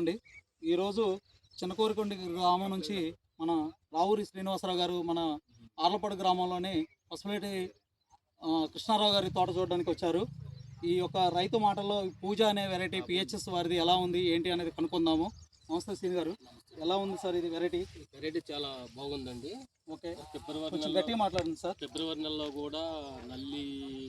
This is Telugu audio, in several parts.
అండి ఈరోజు చిన్నకోరికొండ గ్రామం నుంచి మన రావూరి శ్రీనివాసరావు గారు మన ఆర్లపాడు గ్రామంలోని పసుపులేటి కృష్ణారావు గారి తోట చూడడానికి వచ్చారు. ఈ యొక్క రైతు మాటల్లో పూజ అనే వెరైటీ పిహెచ్ఎస్ వారిది ఎలా ఉంది ఏంటి అనేది కనుక్కుందాము. నమస్తే శ్రీని గారు. ఎలా ఉంది సార్ ఇది వెరైటీ వెరైటీ చాలా బాగుందండి. ఓకే. ఫిబ్రవరి గట్టిగా మాట్లాడండి సార్. ఫిబ్రవరి నెలలో కూడా నల్లి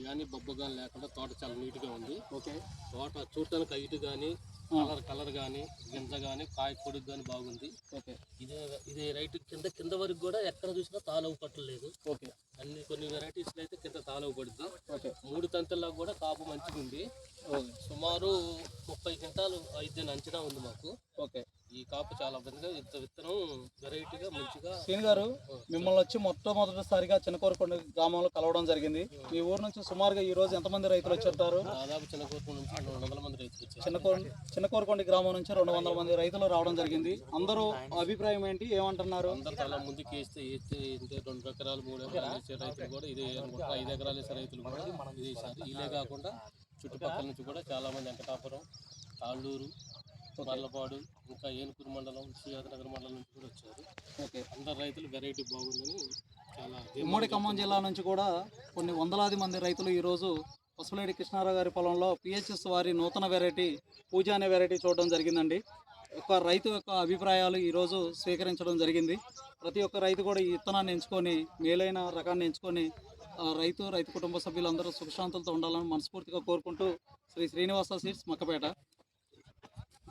కానీ బొబ్బ కానీ లేకుండా తోట చాలా నీట్గా ఉంది. ఓకే. తోట చూడటానికి హైట్ కానీ కలర్ కలర్ కానీ గింజ కానీ కాయ పొడుగు కానీ బాగుంది. ఓకే. ఇదే ఇది రైట్ కింద కింద వరకు కూడా ఎక్కడ చూసినా తాలవు పట్టలేదు ఓకే. అన్ని కొన్ని వెరైటీస్లో అయితే కింద తాలవు పడుద్ది. ఓకే. మూడు తంతుల్లో కూడా కాపు మంచిగా ఉంది సుమారు ముప్పై క్వింటాలు ఐదు అంచనా ఉంది మాకు. ఓకే. కాపు చాలా బాగా ఇంత విత్తనం వెరైటీగా మంచిగా. శ్రీని గారు మిమ్మల్ని వచ్చి మొట్టమొదటిసారిగా చిన్నకోరకొండ గ్రామంలో కలవడం జరిగింది. మీ ఊరు నుంచి సుమారుగా ఈ రోజు ఎంతమంది రైతులు వచ్చారు? దాదాపు చిన్న కోరుకు నుంచి రెండు వందల మంది రైతులు వచ్చారు. చిన్నకోర చిన్నకోరకొండ గ్రామం నుంచి రెండు వందల మంది రైతులు రావడం జరిగింది. అందరూ అభిప్రాయం ఏంటి? ఏమంటున్నారు? అందరు చాలా ముందుకు వేస్తే వేస్తే రెండు ఎకరాలు మూడు ఎకరాలు వేసే రైతులు కూడా ఇదే ఐదు ఎకరాలు వేసే రైతులు కూడా ఇదే ఇదే కాకుండా చుట్టుపక్కల నుంచి కూడా చాలా మంది వెంకటాపురం తాళ్ళూరు మర్లపాడు ఇంకా ఏనుకూరు మండలం శ్రీయాదనగర్ మండలం నుంచి కూడా వచ్చారు. ఓకే. అందరు రైతులు వెరైటీ బాగుందని చాలా ఉమ్మడి ఖమ్మం జిల్లా నుంచి కూడా కొన్ని వందలాది మంది రైతులు ఈరోజు పసుపులేడి కృష్ణారావు గారి పొలంలో పిహెచ్ఎస్ వారి నూతన వెరైటీ పూజ అనే వెరైటీ చూడడం జరిగిందండి. ఒక రైతు యొక్క అభిప్రాయాలు ఈరోజు స్వీకరించడం జరిగింది. ప్రతి ఒక్క రైతు కూడా ఈ విత్తనాన్ని ఎంచుకొని మేలైన రకాన్ని ఎంచుకొని రైతు రైతు కుటుంబ సభ్యులందరూ సుఖశాంతులతో ఉండాలని మనస్ఫూర్తిగా కోరుకుంటూ శ్రీ శ్రీనివాస సీట్స్ మక్కపేట.